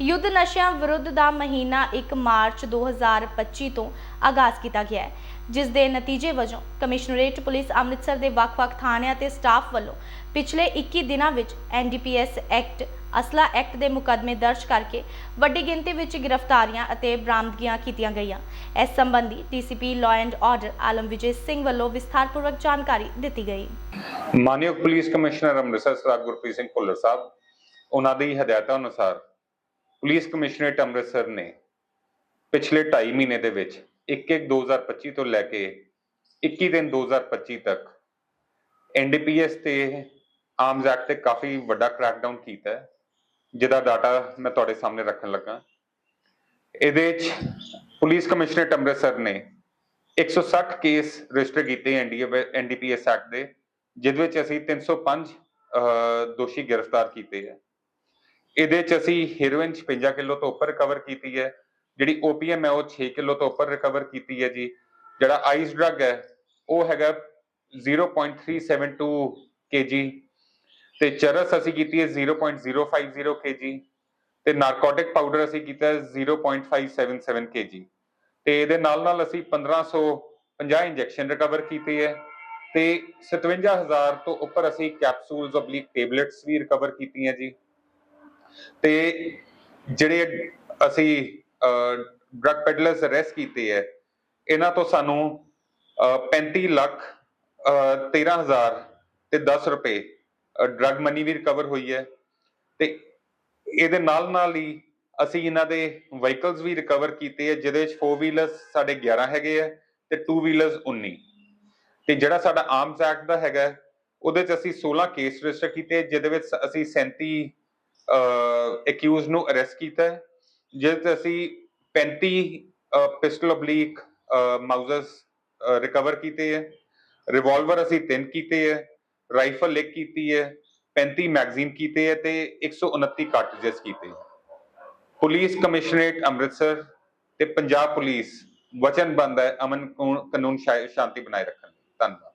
ਯੁੱਧ ਨਸ਼ਿਆਂ ਵਿਰੁੱਧ ਦਾ ਮਹੀਨਾ 1 ਮਾਰਚ 2025 ਤੋਂ ਆਗਾਜ਼ ਕੀਤਾ ਗਿਆ ਹੈ, ਜਿਸ ਦੇ ਨਤੀਜੇ ਵਜੋਂ ਕਮਿਸ਼ਨਰੇਟ ਪੁਲਿਸ ਅੰਮ੍ਰਿਤਸਰ ਦੇ ਵੱਖ-ਵੱਖ ਥਾਣਿਆਂ ਤੇ ਸਟਾਫ ਵੱਲੋਂ ਪਿਛਲੇ 21 ਦਿਨਾਂ ਵਿੱਚ ਐਨਡੀਪੀਐਸ ਐਕਟ, ਅਸਲਾ ਐਕਟ ਦੇ ਮੁਕੱਦਮੇ ਦਰਜ ਕਰਕੇ ਵੱਡੀ ਗਿਣਤੀ ਵਿੱਚ ਗ੍ਰਿਫਤਾਰੀਆਂ ਅਤੇ ਬਰਾਮਦਗੀਆਂ ਕੀਤੀਆਂ ਗਈਆਂ। ਇਸ ਸੰਬੰਧੀ DCP law and order Alam Vijay Singh ਵੱਲੋਂ ਵਿਸਥਾਰਪੂਰਵਕ ਜਾਣਕਾਰੀ ਦਿੱਤੀ ਗਈ। ਮਾਨਯੋਗ ਪੁਲਿਸ ਕਮਿਸ਼ਨਰ ਅੰਮ੍ਰਿਤਸਰ ਸਰਦਾਰ ਗੁਰਪ੍ਰੀਤ ਸਿੰਘ ਭੁੱਲਰ ਸਾਹਿਬ, ਉਹਨਾਂ ਦੀ ਹਦਾਇਤਾਂ ਅਨੁਸਾਰ ਪੁਲਿਸ ਕਮਿਸ਼ਨਰੇਟ ਅੰਮ੍ਰਿਤਸਰ ਨੇ ਪਿਛਲੇ 2.5 ਮਹੀਨੇ ਦੇ ਵਿੱਚ 1/1/2025 ਤੋਂ ਲੈ ਕੇ 21 ਦਿਨ 2025 ਤੱਕ ਐਨਡੀਪੀਐਸ ਤੇ ਆਰਮਸ ਐਕਟ ਤੇ ਕਾਫੀ ਵੱਡਾ ਕ੍ਰੈਕਡਾਊਨ ਕੀਤਾ ਹੈ ਜਿਹਦਾ ਡਾਟਾ ਮੈਂ ਤੁਹਾਡੇ ਸਾਹਮਣੇ ਰੱਖਣ ਲੱਗਾ। ਇਹਦੇ ਵਿੱਚ ਪੁਲਿਸ ਕਮਿਸ਼ਨਰੇਟ ਅੰਮ੍ਰਿਤਸਰ ਨੇ 160 ਕੇਸ ਰਜਿਸਟਰ ਕੀਤੇ ਐਨਡੀਪੀਐਸ ਐਕਟ ਦੇ ਜਿਹਦੇ ਵਿੱਚ ਅਸੀਂ 305 ਅਹ, ਦੋਸ਼ੀ ਗ੍ਰਿਫਤਾਰ ਕੀਤੇ ਹੈ। ਇਹਦੇ 'ਚ ਅਸੀਂ ਹੀਰੋਇਨ 56 ਕਿਲੋ ਤੋਂ ਉੱਪਰ ਰਿਕਵਰ ਕੀਤੀ ਹੈ। ਜਿਹੜੀ ਓਪੀਐਮ ਹੈ ਉਹ 6 ਕਿਲੋ ਤੋਂ ਉੱਪਰ ਰਿਕਵਰ ਕੀਤੀ ਹੈ ਜੀ। ਜਿਹੜਾ ਆਈਸ ਡਰੱਗ ਹੈ, ਉਹ ਹੈਗਾ 0.372 ਕੇਜੀ ਤੇ ਚਰਸ ਅਸੀਂ ਕੀਤੀ ਹੈ 0.050 ਕੇਜੀ ਤੇ ਨਾਰਕੋਟਿਕ ਪਾਊਡਰ ਅਸੀਂ ਕੀਤਾ ਹੈ 0.577 ਕੇਜੀ ਤੇ ਇਹਦੇ ਨਾਲ ਨਾਲ ਅਸੀਂ 1550 ਇੰਜੈਕਸ਼ਨ ਰਿਕਵਰ ਕੀਤੇ ਹੈ ਤੇ 57000 ਤੋਂ ਉੱਪਰ ਅਸੀਂ ਕੈਪਸੂਲਸ ਓਬਲਿਕ ਟੇਬਲੇਟਸ ਵੀ ਰਿਕਵਰ ਕੀਤੀਆਂ ਜੀ। ਤੇ ਜਿਹੜੇ ਅਸੀਂ ਡਰਗ ਪੈਡਲਰਸ ਅਰੈਸਟ ਕੀਤੇ ਹੈ ਇਹਨਾਂ ਤੋਂ ਸਾਨੂੰ ਅਹ, 35 ਲੱਖ ਅਹ, 13000 ਤੇ 10 ਰੁਪਏ ਡਰਗ ਮਨੀ ਵੀ ਰਿਕਵਰ ਹੋਈ ਹੈ ਤੇ ਇਹਦੇ ਨਾਲ ਨਾਲ ਹੀ ਅਸੀਂ ਇਹਨਾਂ ਦੇ ਵਹੀਕਲਸ ਵੀ ਰਿਕਵਰ ਕੀਤੇ ਹੈ ਜਿਹਦੇ ਵਿੱਚ 4 ਵੀਲਰਸ ਸਾਡੇ 11 ਹੈਗੇ ਆ ਤੇ 2 ਵੀਲਰਸ 19 ਤੇ ਜਿਹੜਾ ਸਾਡਾ ਆਰਮਸ ਐਕਟ ਦਾ ਹੈਗਾ ਉਹਦੇ ਚ ਅਸੀਂ 16 ਕੇਸ ਰਜਿਸਟਰ ਕੀਤੇ ਜਿਹਦੇ ਵਿੱਚ ਅਸੀਂ 37 ਅਕਿਊਜ਼ ਨੂੰ ਅਰੈਸਟ ਕੀਤਾ ਹੈ, ਜਿਸ ਚ ਅਸੀਂ 35 ਪਿਸਟਲ ਓਬਲੀਕ ਮਾਊਜ਼ਰਸ ਰਿਕਵਰ ਕੀਤੇ ਹੈ ਰਿਵਾਲਵਰ ਅਸੀਂ ਤਿੰਨ ਕੀਤੇ ਹੈ ਰਾਈਫਲ ਇੱਕ ਕੀਤੀ ਹੈ 35 ਮੈਗਜ਼ੀਨ ਕੀਤੇ ਹੈ ਤੇ 129 ਕਾਰਟ੍ਰਿਜਸ ਕੀਤੇ ਪੁਲਿਸ ਕਮਿਸ਼ਨਰੇਟ ਅੰਮ੍ਰਿਤਸਰ ਤੇ ਪੰਜਾਬ ਪੁਲਿਸ ਵਚਨਬੰਦ ਹੈ, ਅਮਨ ਕਾਨੂੰਨ ਸ਼ਾਂਤੀ ਬਣਾਏ ਰੱਖਣ ਧੰਨਵਾਦ।